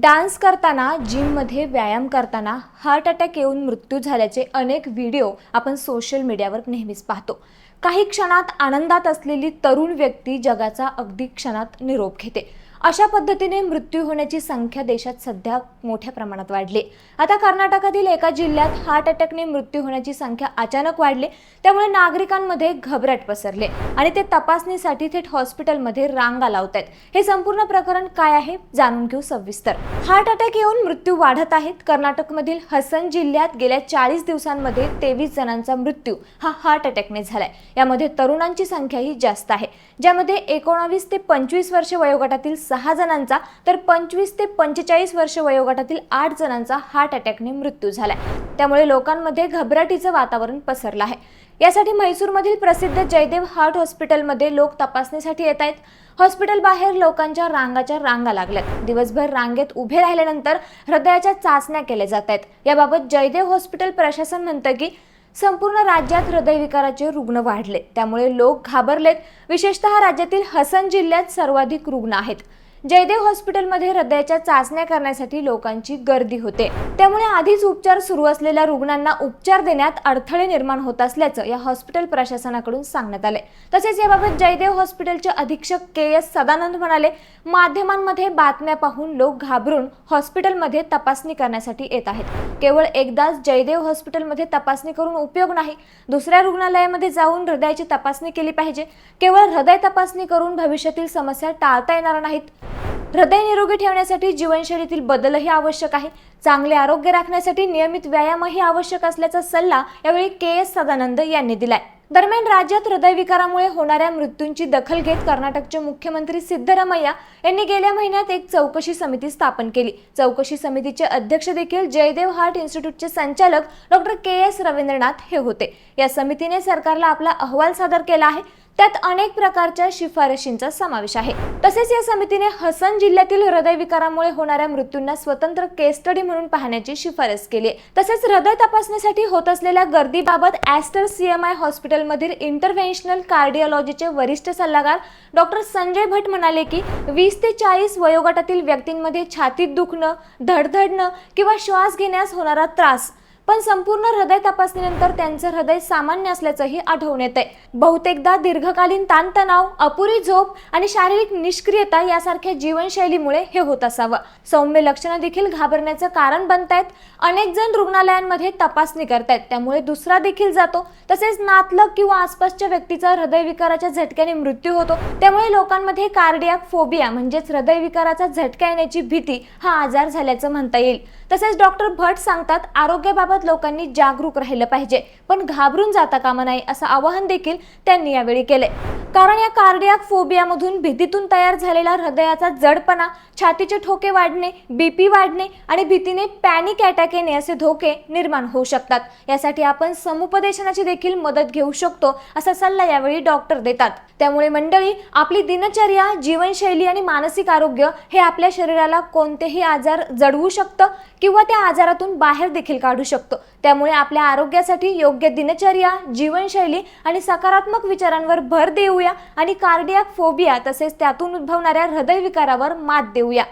Dance करताना जिममध्ये व्यायाम करताना हार्ट अटॅक येऊन मृत्यू झाल्याचे अनेक व्हिडिओ आपण सोशल मीडियावर नेहमीच पाहतो. काही क्षणात आनंदात असलेली तरुण व्यक्ती जगाचा अगदी क्षणात निरोप घेते. अशा पद्धतीने मृत्यू होण्याची संख्या देशात सध्या मोठ्या प्रमाणात वाढली. आता कर्नाटकातील एका जिल्ह्यात हार्ट अटॅकने मृत्यू होण्याची संख्या अचानक वाढली त्यामुळे नागरिकांमध्ये घबराट पसरले आणि ते तपासणीसाठी थेट हॉस्पिटलमध्ये रांगा लावत आहेत हे संपूर्ण प्रकरण काय आहे जाणून घेऊ सविस्तर. हार्ट अटॅक येऊन मृत्यू वाढत आहेत. कर्नाटकमधील हसन जिल्ह्यात गेल्या चाळीस दिवसांमध्ये तेवीस जणांचा मृत्यू हा हार्ट अटॅकने झालाय. यामध्ये तरुणांची संख्याही जास्त आहे. ज्यामध्ये एकोणावीस ते पंचवीस वर्ष वयोगटातील सहा जणांचा तर पंचवीस ते पंचेचाळीस वर्ष वयोगटातील आठ जणांचा हार्ट अटॅकने मृत्यू झालाय. त्यामुळे लोकांमध्ये घबराटीचं वातावरण पसरलं आहे. यासाठी म्हैसूरमधील प्रसिद्ध जयदेव हार्ट हॉस्पिटलमध्ये लोक तपासणीसाठी येत आहेत. हॉस्पिटल बाहेर लोकांच्या रांगाच्या रांगा लागल्यात. दिवसभर रांगेत उभे राहिल्यानंतर हृदयाच्या चाचण्या केल्या जात आहेत. याबाबत जयदेव हॉस्पिटल प्रशासन म्हणतं की संपूर्ण राज्यात हृदयविकाराचे रुग्ण वाढले. त्यामुळे लोक घाबरलेत. विशेषतः राज्यातील हसन जिल्ह्यात सर्वाधिक रुग्ण आहेत. जयदेव हॉस्पिटलमध्ये हृदयाच्या चाचण्या करण्यासाठी लोकांची गर्दी होते. त्यामुळे आधीच उपचार सुरू असलेल्या रुग्णांना उपचार देण्यात अडथळे निर्माण होत असल्याचं या हॉस्पिटल प्रशासनाकडून सांगण्यात आले. तसेच याबाबत जयदेव हॉस्पिटलचे अधीक्षक के एस सदानंद म्हणाले माध्यमांमध्ये बातम्या पाहून लोक घाबरून हॉस्पिटलमध्ये तपासणी करण्यासाठी येत आहेत. केवळ एकदाच जयदेव हॉस्पिटलमध्ये तपासणी करून उपयोग नाही दुसऱ्या रुग्णालयामध्ये जाऊन हृदयाची तपासणी केली पाहिजे. केवळ हृदय तपासणी करून भविष्यातील समस्या टाळता येणार नाहीत. हृदय निरोगी ठेवण्यासाठी जीवनशैलीतील बदलही आवश्यक आहे चांगले आरोग्य राखण्यासाठी नियमित व्यायामही आवश्यक असल्याचा सल्ला यावेळी के एस सदानंद यांनी दिलाय. दरम्यान राज्यात हृदयविकारामुळे होणाऱ्या मृत्यूंची दखल घेत कर्नाटकचे मुख्यमंत्री सिद्धरामय्या यांनी गेल्या महिन्यात एक चौकशी समिती स्थापन केली. चौकशी समितीचे अध्यक्ष देखील जयदेव हार्ट इन्स्टिट्यूटचे संचालक डॉक्टर के एस रवींद्रनाथ हे होते. या समितीने सरकारला आपला अहवाल सादर केला आहे. त्यात अनेक प्रकारच्या शिफारशींचा समावेश आहे. तसेच या समितीने हसन जिल्ह्यातील हृदयविकारामुळे होणाऱ्या मृत्यूंना स्वतंत्र केस स्टडी म्हणून पाहण्याची शिफारस केली तसेच हृदय तपासणीसाठी होत असलेल्या गर्दीबाबत ॲस्टर सीएमआय हॉस्पिटलमधील इंटरव्हेन्शनल कार्डिओलॉजीचे वरिष्ठ सल्लागार डॉक्टर संजय भट म्हणाले की वीस ते चाळीस वयोगटातील व्यक्तींमध्ये छातीत दुखणं धडधडणं किंवा श्वास घेण्यास होणारा त्रास पण संपूर्ण हृदय तपासणीनंतर त्यांचं हृदय सामान्य असल्याचंही आढळून येत आहे बहुतेकदा दीर्घकालीन ताणतणाव अपुरी झोप आणि शारीरिक निष्क्रियता यासारख्या जीवनशैलीमुळे हे होत असावं. सौम्य लक्षणं देखील घाबरण्याचं कारण बनतायत. अनेक जण रुग्णालयांमध्ये तपासणी करतायत. त्यामुळे दुसरा देखील जातो. तसेच नातलग किंवा आसपासच्या व्यक्तीचा हृदयविकाराच्या झटक्याने मृत्यू होतो. त्यामुळे लोकांमध्ये कार्डियाक फोबिया म्हणजेच हृदयविकाराचा झटका येण्याची भीती हा आजार झाल्याचं म्हणता येईल. तसेच डॉक्टर भट सांगतात आरोग्याबाबत लोकांनी जागरूक राहिलं पाहिजे. पण घाबरून जाता कामा नाही असं आवाहन देखील त्यांनी यावेळी केले कारण या कार्डियाक फोबियामधून भीतीतून तयार झालेला हृदयाचा जडपणा छातीचे ठोके वाढणे बीपी वाढणे आणि भीतीने पॅनिक अटॅक येणे असे धोके निर्माण होऊ शकतात. यासाठी आपण समुपदेशनाची देखील मदत घेऊ शकतो असा सल्ला यावेळी डॉक्टर देतात. त्यामुळे मंडळी आपली दिनचर्या जीवनशैली आणि मानसिक आरोग्य हे आपल्या शरीराला कोणतेही आजार जडवू शकतं किंवा त्या आजारातून बाहेर देखील काढू शकतो. त्यामुळे आपल्या आरोग्यासाठी योग्य दिनचर्या जीवनशैली आणि सकारात्मक विचारांवर भर देऊया आणि कार्डियाक फोबिया तसेच त्यातून उद्भवणाऱ्या हृदयविकारावर मात देऊया.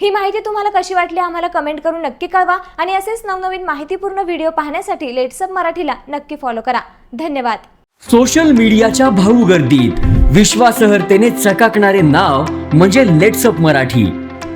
ही माहिती तुम्हाला कशी वाटली आम्हाला कमेंट करून नक्की कळवा आणि असेच नवनवीन माहितीपूर्ण व्हिडिओ पाहण्यासाठी लेट्सअप मराठीला नक्की फॉलो करा. धन्यवाद. सोशल मीडियाच्या भाऊ गर्दीत विश्वासार्हतेने चकाकणारे नाव म्हणजे लेट्सअप मराठी.